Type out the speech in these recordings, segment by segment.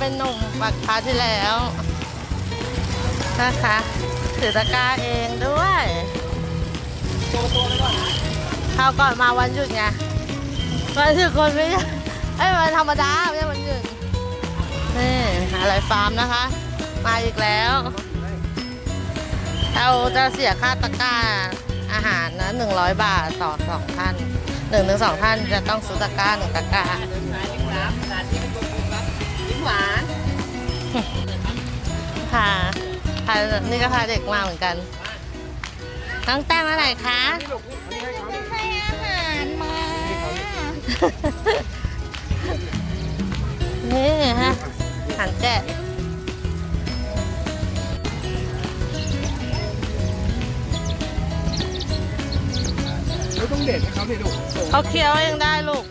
เป็นหนุ่มปักคราที่แล้วนะคะถือตะกร้าเองด้วยคราก่อนมาวันหยุดไงวันหยุดคนไม่เยอะเอ้ยวันธรรมดาไม่ใช่วันหยุดนี่อะไรฟาร์มนะคะ มาอีกแล้วเราจะเสียค่าตะกร้าอาหารนะหนึ่งร้อยบาทต่อสองท่านหนึ่งถึงสองท่านจะต้องซื้อตะกร้าหนึ่งตะกร้า หวานค่ะพานี่ก็พาเด็กมาเหมือนกันน้องแต้มอะไรคะให้อาหารมานี่ฮะหันแกะไม่ต้องเด็ดนะครับนี่ดูเขาเคี้ยวเองได้ลูก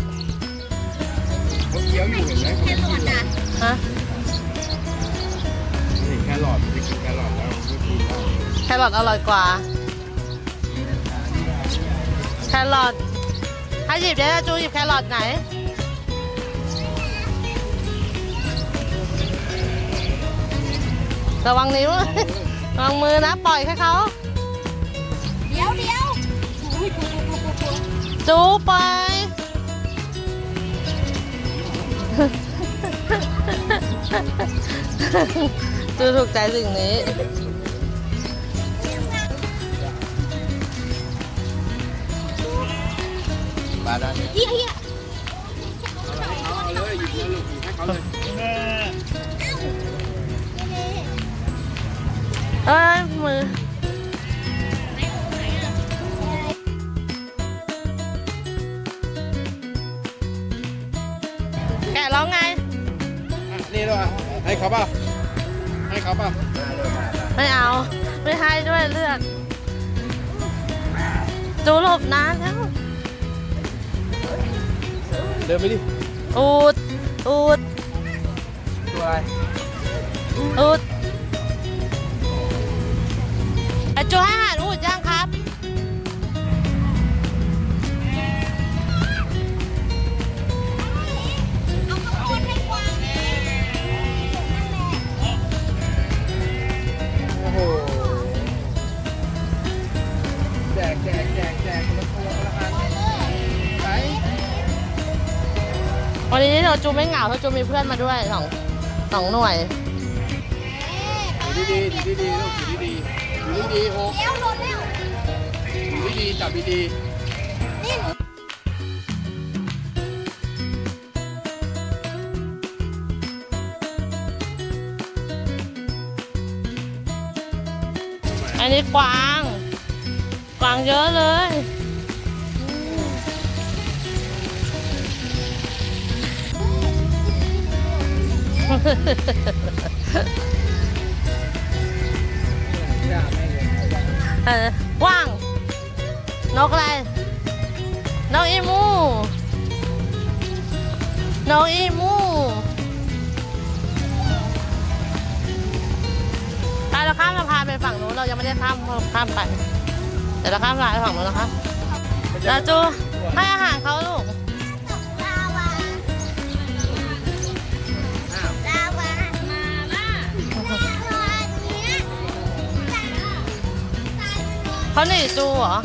เขาเคี้ยวอยู่เห็นไหมแค่หลอดอะ ฮะนี่แครอทไปกินแครอทแล้วไม่กินแล้วแครอทอร่อยกว่า แครอทถ้าหยิบได้จูหยิบแครอทไหน ระวังนิ้ว ระวังมือนะปล่อยให้เขาเดี๋ยวเดี๋ยวอุ้ยปูปูปูปูปูจูไป จูถูกใจสิ่งนี้บาดาลเฮี ให้เขาเปล่าให้เขาเปล่าไม่เอา ไม่ให้ด้วยเลือก จูหลบนานแล้ว เดินไปดิ อูด อูด ตัวอะไร อูดไอจูให้อาหารอูดยัง วันนี้เราจูไม่เหงาเพราะจูมีเพื่อนมาด้วยสองสองหน่วยอยู่ดีดีลูกอยู่ดีดีโอ้เดี๋ยวลนแล้วอยู่ดีจับดีนี่หนูอันนี้กวาง กวางเยอะเลย เออว้าง นกอะไร นกอีมู นกอีมูไปเราข้ามสะพานไปฝั่งนู้นเรายังไม่ได้ข้ามข้ามไปเดี๋ยวเราข้ามสะพานไปฝั่งนู้นนะคะแล้วจูให้อาหารเขาลูก เขาหนีจูเหรอ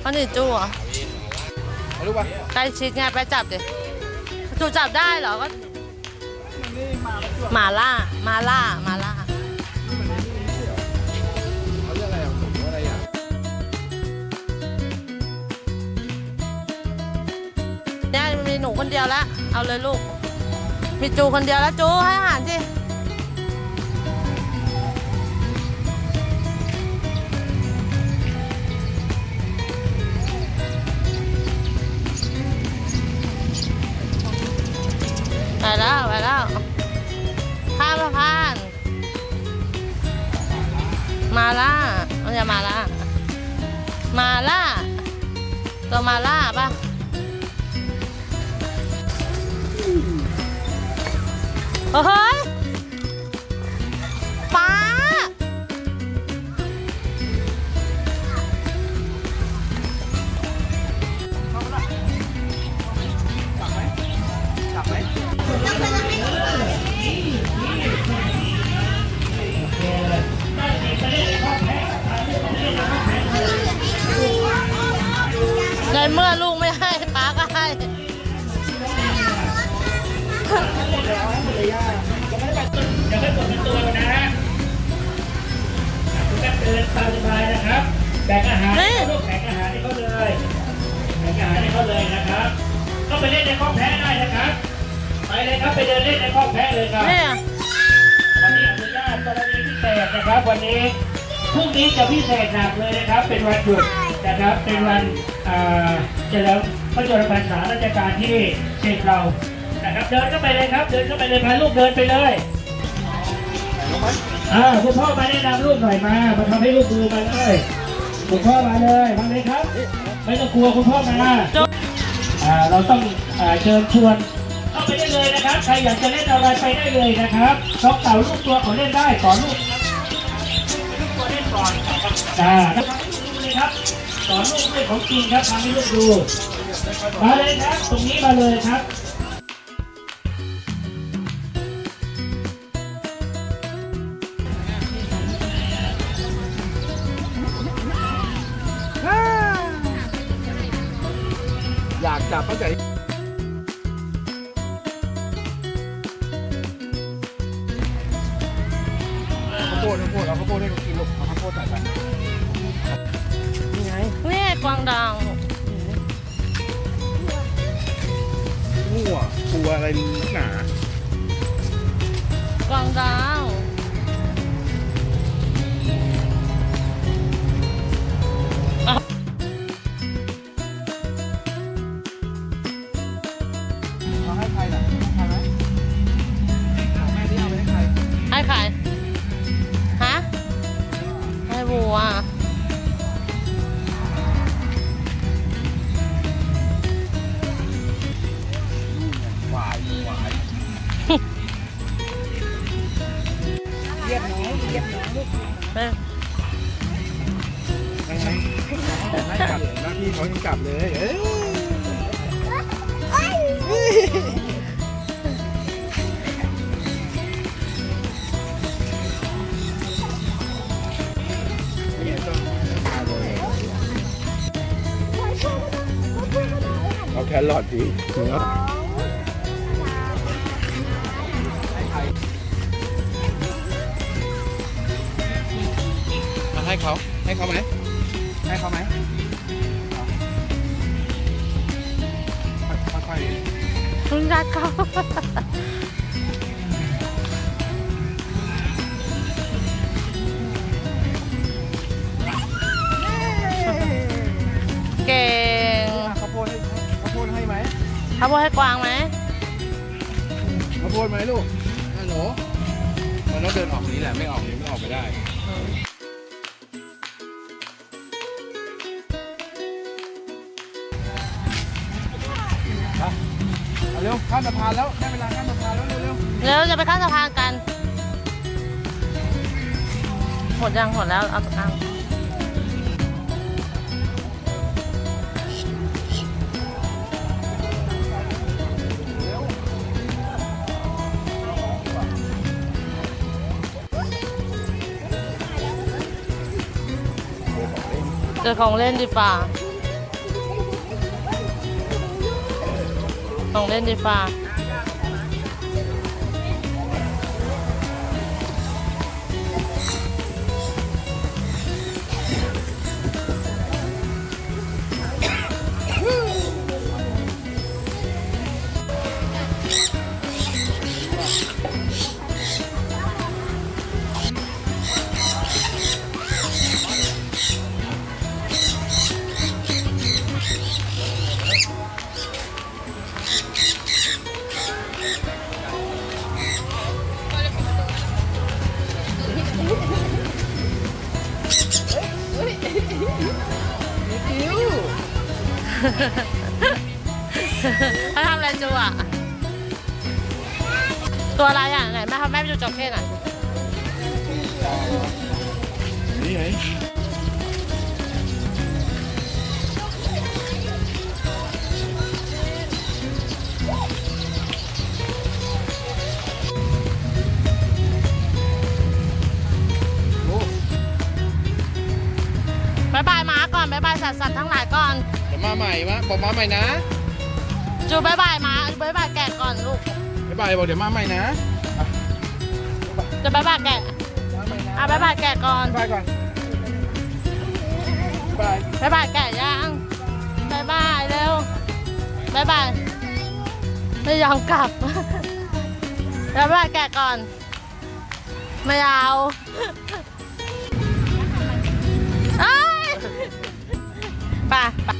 เขาหนีจูเหรอเอาลูกป่ะใกล้ชิดไงไปจับดิจูจับได้เหรอก็หมาล่าหมาล่าหมาล่า เขาเรียกอะไรอะหมูอะไรอะเนี่ยมีหนูคนเดียวแล้วเอาเลยลูก มีจูคนเดียวแล้วจูให้อาหารสิ ตัวมาล่าป่ะเฮ้ย เมื่อลูกไม่ให้ป้าก็ให้อย่าไปกดเป็นตัวนะฮะคุณแม่เดินตามสบายนะครับแบ่งอาหารนี่ลูกแบ่งอาหารให้เขาเลยแบ่งอาหารให้เขาเลยนะครับ ก็ไปเล่นในคอกแพะได้นะครับ ไปเลยครับไปเดินเล่นในคอกแพะเลยครับเนี่ยวันนี้อนุญาตกรณีพิเศษนะครับ วันนี้พรุ่งนี้จะพิเศษหนักเลยนะครับ เป็นวันหยุด นะครับเป็นวันเฉลิมพระชนมพรรษาราชการที่เชฟเรานะครับเดินเข้าไปเลยครับ เดินเข้าไปเลยพาลูกเดินไปเลยอ่าคุณพ่อมาแนะนำลูกหน่อยมามาทำให้ลูกดูมาเลยคุณพ่อมาเลยมาเลยครับ ไม่ต้องกลัวคุณพ่อมาอ่าเราต้องอ่าเชิญชวนเข้าไปได้เลยนะครับใครอยากจะเล่นอะไรไปได้เลยนะครับน้องเต่าลูกตัวเขาเล่นได้สอนลูกลูกตัวเล่นก่อนอ่าแล้วทำให้ลูกดูเลยครับ สอนลูกด้วยของจริงครับทำให้ลูกดู มาเลยครับ ตรงนี้มาเลยครับอยากจับตั้งแต่ข้าวโพดข้าวโพดเอาข้าวโพดให้กินลูกเอาข้าวโพดใส่ไป ดางงัวกลัวอะไรหนากวางดาวเอาให้ใครน่ะให้ใครไหมเอาแม่ที่เอาไปให้ใครให้ใครฮะให้วัวหว ยียบน้องเยียบน้องลูกเอ้ยให้ให้ให้จับหน้าที่เขายังจับเลยเอ้ยเอาแครอทดิเนื้อ ให้เขาให้เขาไหมให้เขาไหมเอาค่อยๆคุณรักเขาเก่งข้าวโพดให้ข้าวโพดให้ไหมเขาบอกให้กวางไหมข้าวโพดไหมลูกฮัลโหลมันต้องเดินออกนี้แหละไม่ออกนี้ไม่ออกไปได้ เร็วข้ามสะพานแล้วได้เวลาข้ามสะพานแล้วเร็วเร็วจะไปข้ามสะพานกันหมดยังหมดแล้วเอาเอาเจอของเล่นดีฝ่า ลงเล่นดีฟ้า เขาทำอะไรจูอะ ตัวอะไรอะไหนแม่ทำแม่ไปดูจระเข้หน่อย นี่ไง ก่อนบายบายสัตว์สัตว์ทั้งหลายก่อน เดี๋ยวมาใหม่มะบอกมาใหม่นะจูบายบายหมาบายบายแกะก่อนลูกบ๊ายบายบอกเดี๋ยวมาใหม่นะจะบายบายแกะมาใหม่นะอะบายบายแกะก่อนบ๊ายบายก่อนบ๊ายบาย บายบายแกะยังบายบายเร็วบายบายไม่ยอมกลับบายบายแกะก่อนไม่เอา ปไป